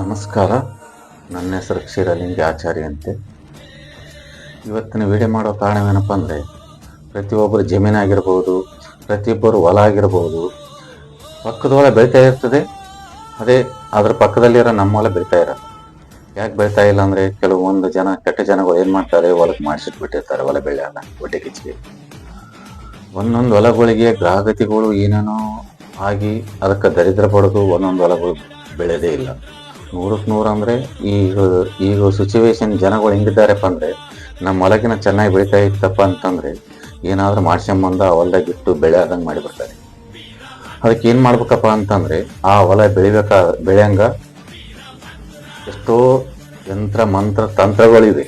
ನಮಸ್ಕಾರ. ನನ್ನ ಹೆಸರು ಕ್ಷೀರಲಿಂಗ ಆಚಾರ್ಯ ಅಂತೆ. ಇವತ್ತಿನ ವಿಡಿಯೋ ಮಾಡೋ ಕಾರಣವೇನಪ್ಪ ಅಂದರೆ, ಪ್ರತಿಯೊಬ್ಬರು ಜಮೀನಾಗಿರ್ಬೋದು ಪ್ರತಿಯೊಬ್ಬರು ಹೊಲ ಆಗಿರ್ಬೋದು ಪಕ್ಕದ ಹೊಲ ಬೆಳೀತಾ ಇರ್ತದೆ, ಅದೇ ಅದರ ಪಕ್ಕದಲ್ಲಿರೋ ನಮ್ಮ ಹೊಲ ಬೆಳೀತಾ ಇರಲ್ಲ ಯಾಕೆ ಬೆಳೀತಾ ಇಲ್ಲ ಅಂದರೆ ಕೆಲವೊಂದು ಜನ, ಕೆಟ್ಟ ಜನಗಳು ಏನು ಮಾಡ್ತಾರೆ, ಹೊಲಕ್ಕೆ ಮಾಡಿಸಿಟ್ಬಿಟ್ಟಿರ್ತಾರೆ ಹೊಲ ಬೆಳೆಯಲ್ಲ ಹೊಟ್ಟೆ ಕಿಚ್ಚಿಗೆ. ಒಂದೊಂದು ಹೊಲಗಳಿಗೆ ಗ್ರಾಹಕತೆಗಳು ಏನೇನೋ ಆಗಿ ಅದಕ್ಕೆ ದರಿದ್ರ ಪಡೆದು ಒಂದೊಂದು ಹೊಲಗಳು ಬೆಳೆದೇ ಇಲ್ಲ. ನೂರಕ್ಕೆ ನೂರು ಅಂದರೆ ಈಗ ಈಗ ಸಿಚುವೇಶನ್ ಜನಗಳು ಹೆಂಗಿದ್ದಾರೆಪ್ಪ ಅಂದರೆ ನಮ್ಮ ಹೊಲಗಿನ ಚೆನ್ನಾಗಿ ಬೆಳೀತಾ ಇತ್ತಪ್ಪ ಅಂತಂದರೆ, ಏನಾದರೂ ಮಾಡ್ಸ್ಕೊಂಬಂದ ಆ ಹೊಲ್ದಾಗ ಇಟ್ಟು ಬೆಳೆ ಆದಂಗೆ ಮಾಡಿಬಿಡ್ತಾರೆ ಅದಕ್ಕೆ ಏನು ಮಾಡ್ಬೇಕಪ್ಪ ಅಂತಂದರೆ, ಆ ಹೊಲ ಬೆಳಿಬೇಕಾ, ಬೆಳೆಯಂಗ ಎಷ್ಟೋ ಯಂತ್ರ, ಮಂತ್ರ, ತಂತ್ರಗಳಿವೆ.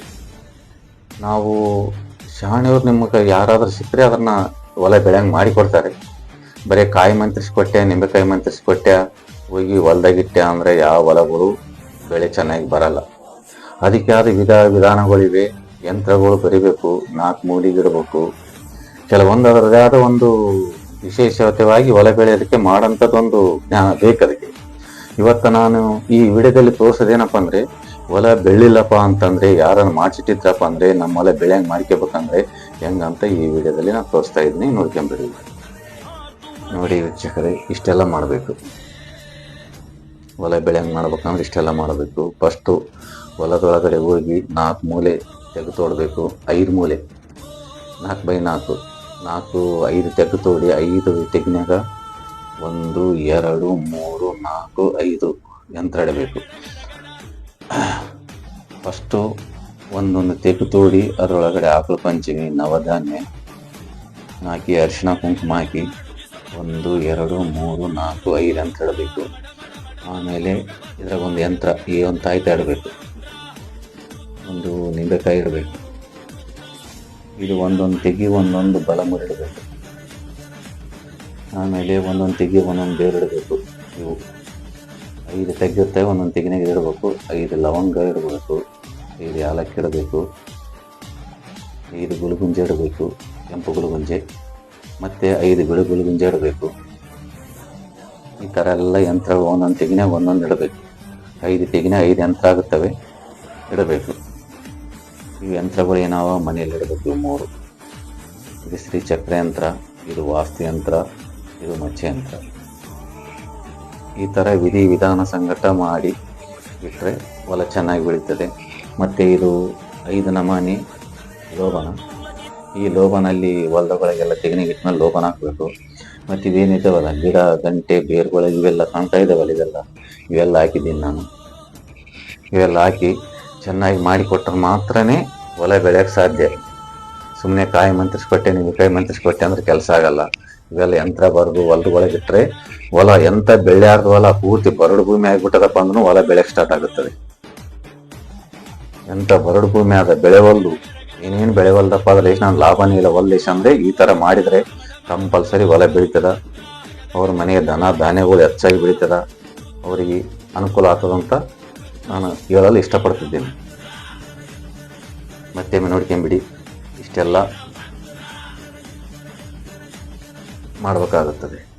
ನಾವು ಶಾಣಿಯವ್ರು ನಿಮಗೆ ಯಾರಾದರೂ ಸಿಕ್ಕರೆ ಅದನ್ನು ಹೊಲ ಬೆಳೆಯಂಗೆ ಮಾಡಿಕೊಡ್ತಾರೆ ಬರೀ ಕಾಯಿ ಮಂತ್ರಿಸ್ಕೊಟ್ಟೆ ನಿಂಬೆಕಾಯಿ ಮಂತ್ರಿಸ್ಕೊಟ್ಟೆ ಹೋಗಿ ಹೊಲ್ದಾಗಿಟ್ಟೆ ಅಂದರೆ ಯಾವ ಹೊಲಗಳು ಬೆಳೆ ಚೆನ್ನಾಗಿ ಬರಲ್ಲ. ಅದಕ್ಕೆ ಆದ ವಿಧ ವಿಧಾನಗಳಿವೆ, ಯಂತ್ರಗಳು ಬರಿಬೇಕು ನಾಲ್ಕು ಮೂಲಿಗಿಡಬೇಕು. ಕೆಲವೊಂದು ಅದರದೇ ಆದ ಒಂದು ವಿಶೇಷತೆವಾಗಿ ಹೊಲ ಬೆಳೆಯೋದಕ್ಕೆ ಮಾಡೋಂಥದ್ದೊಂದು ಜ್ಞಾನ ಬೇಕದಕ್ಕೆ ಇವತ್ತು ನಾನು ಈ ವಿಡಿಯೋದಲ್ಲಿ ತೋರಿಸೋದೇನಪ್ಪ ಅಂದರೆ, ಹೊಲ ಬೆಳಿಲ್ಲಪ್ಪ ಅಂತಂದ್ರೆ, ಯಾರನ್ನು ಮಾಡಿಸಿಟ್ಟಿದ್ರಪ್ಪ ಅಂದ್ರೆ, ನಮ್ಮ ಹೊಲ ಬೆಳೆಯಂಗೆ ಮಾಡ್ಕೋಬೇಕಂದ್ರೆ ಹೆಂಗಂತ ಈ ವಿಡಿಯೋದಲ್ಲಿ ನಾನು ತೋರಿಸ್ತಾ ಇದ್ದೀನಿ. ನೋಡ್ಕೊಂಬಿಡಿ. ನೋಡಿ ವೀಕ್ಷಕರೇ, ಇಷ್ಟೆಲ್ಲ ಮಾಡಬೇಕು. ಹೊಲ ಬೆಳೆ ಹೆಂಗೆ ಮಾಡ್ಬೇಕಂದ್ರೆ ಇಷ್ಟೆಲ್ಲ ಮಾಡಬೇಕು. ಫಸ್ಟು ಹೊಲದೊಳಗಡೆ ಹೋಗಿ ನಾಲ್ಕು ಮೂಲೆ ತೆಗೆದು ತೋಡಬೇಕು ಐದು ಮೂಲೆ. ನಾಲ್ಕು ಬೈ ನಾಲ್ಕು. ನಾಲ್ಕು, ಐದು ತೆಗೆದು ತೋಡಿ ಐದು ತೆಗಿನಾಗ ಒಂದು, ಎರಡು, ಮೂರು, ನಾಲ್ಕು, ಐದು ಯಂತ್ರ ಇಡಬೇಕು. ಫಸ್ಟು ಒಂದೊಂದು ತೆಗೆದು ತೋಡಿ ಅದರೊಳಗಡೆ ಆಕಳು ಪಂಚಮಿ, ನವಧಾನ್ಯ ಹಾಕಿ ಅರಿಶಿಣ ಕುಂಕುಮ ಹಾಕಿ ಒಂದು, ಎರಡು, ಮೂರು, ನಾಲ್ಕು, ಐದು ಅಂತ ಇಡಬೇಕು. ಆಮೇಲೆ ಇದ್ರಾಗ ಒಂದು ಯಂತ್ರ, ಈ ಒಂದು ತಾಯ್ತ ಇಡಬೇಕು ಒಂದು ನಿಂಬೆಕಾಯಿ ಇಡಬೇಕು. ಇದು ಒಂದೊಂದು ತೆಗಿ, ಒಂದೊಂದು ಬಲ ಮುರಿಡಬೇಕು ಆಮೇಲೆ ಒಂದೊಂದು ತೆಗಿ, ಒಂದೊಂದು ಬೇರು ಇಡಬೇಕು. ಇವು ಐದು ತೆಗಿರುತ್ತೆ ಒಂದೊಂದು ತೆಗಿನಾಗ ಇಡಬೇಕು. ಐದು ಲವಂಗ ಇಡಬೇಕು. ಐದು ಏಲಕ್ಕಿ ಇಡಬೇಕು. ಐದು ಗುಳುಗುಂಜೆ ಇಡಬೇಕು. ಕೆಂಪು ಗುಳುಗುಂಜೆ ಮತ್ತು ಐದು ಬಿಳು ಗುಳುಗುಂಜೆ ಇಡಬೇಕು. ಈ ಥರ ಎಲ್ಲ ಯಂತ್ರಗಳು ಒಂದೊಂದು ತೆಗಿನಾಗ ಒಂದೊಂದು ಇಡಬೇಕು. ಐದು ತೆಗಿನ ಐದು ಯಂತ್ರ ಆಗುತ್ತವೆ, ಇಡಬೇಕು. ಈ ಯಂತ್ರಗಳು ಏನಾವ ಮನೆಯಲ್ಲಿ ಇಡಬೇಕು, ಮೂರು. ಇದು ಶ್ರೀ ಚಕ್ರ ಯಂತ್ರ, ಇದು ವಾಸ್ತು ಯಂತ್ರ, ಇದು ಮಚ್ಚೆ ಯಂತ್ರ. ಈ ಥರ ವಿಧಿ ವಿಧಾನ ಸಂಘಟ ಮಾಡಿ ಬಿಟ್ಟರೆ ಹೊಲ ಚೆನ್ನಾಗಿ ಬೆಳೀತದೆ. ಮತ್ತು ಇದು ಐದು ನಮೂನಿ ಲೋಬನ. ಈ ಲೋಬನಲ್ಲಿ ಹೊಲದೊಳಗೆಲ್ಲ ತೆಗಿನಿಗೆ ಇಟ್ಮೇಲೆ ಲೋಬನ ಹಾಕಬೇಕು. ಮತ್ತು ಇವೇನಿದ್ದಾವಲ್ಲ ಗಿಡ, ಗಂಟೆ, ಬೇರುಗಳು ಇವೆಲ್ಲ ಕಾಣ್ತಾ ಇದ್ದಾವಲ್ಲ ಇದೆಲ್ಲ? ಇವೆಲ್ಲ ಹಾಕಿದ್ದೀನಿ ನಾನು. ಇವೆಲ್ಲ ಹಾಕಿ ಚೆನ್ನಾಗಿ ಮಾಡಿಕೊಟ್ರೆ ಮಾತ್ರನೇ ಹೊಲ ಬೆಳೆಯೋಕ್ಕೆ ಸಾಧ್ಯ. ಸುಮ್ಮನೆ ಕಾಯಿ ಮಂತ್ರಿಸ್ಕೊಟ್ಟೆ ನೀವು ಕಾಯಿ ಮಂತ್ರಿಸ್ಕೊಟ್ಟೆ ಅಂದ್ರೆ ಕೆಲಸ ಆಗಲ್ಲ. ಇವೆಲ್ಲ ಯಂತ್ರ ಬರೆದು ಹೊಲದೊಳಗೆ ಇಟ್ಟರೆ ಹೊಲ ಎಂಥ ಬೆಳೆಯಾರ್ದು ಹೊಲ ಪೂರ್ತಿ ಬರಡು ಭೂಮಿ ಆಗಿಬಿಟ್ಟದಪ್ಪ ಅಂದ್ರೂ ಹೊಲ ಬೆಳೆಯಕ್ಕೆ ಸ್ಟಾರ್ಟ್ ಆಗುತ್ತದೆ. ಎಂಥ ಬರಡು ಭೂಮಿ ಆದ ಬೆಳೆವಲ್ದು? ಏನೇನು ಬೆಳೆವಲ್ದಪ್ಪ ಅದ್ರ ಎಷ್ಟು ನಾನು ಲಾಭನೇ ಇಲ್ಲ. ಹೊಲ್ದೇಶ ಅಂದರೆ ಈ ಥರ ಮಾಡಿದರೆ ಕಂಪಲ್ಸರಿ ಹೊಲ ಬೆಳೀತದ. ಅವ್ರ ಮನೆಯ ದನ, ಧಾನ್ಯಗಳು ಹೆಚ್ಚಾಗಿ ಬೆಳೀತದ. ಅವರಿಗೆ ಅನುಕೂಲ ಆಗ್ತದಂತ ನಾನು ಹೇಳಲು ಇಷ್ಟಪಡ್ತಿದ್ದೇನೆ. ಮತ್ತೆ ನೋಡ್ಕೊಂಬಿಡಿ. ಇಷ್ಟೆಲ್ಲ ಮಾಡಬೇಕಾಗುತ್ತದೆ.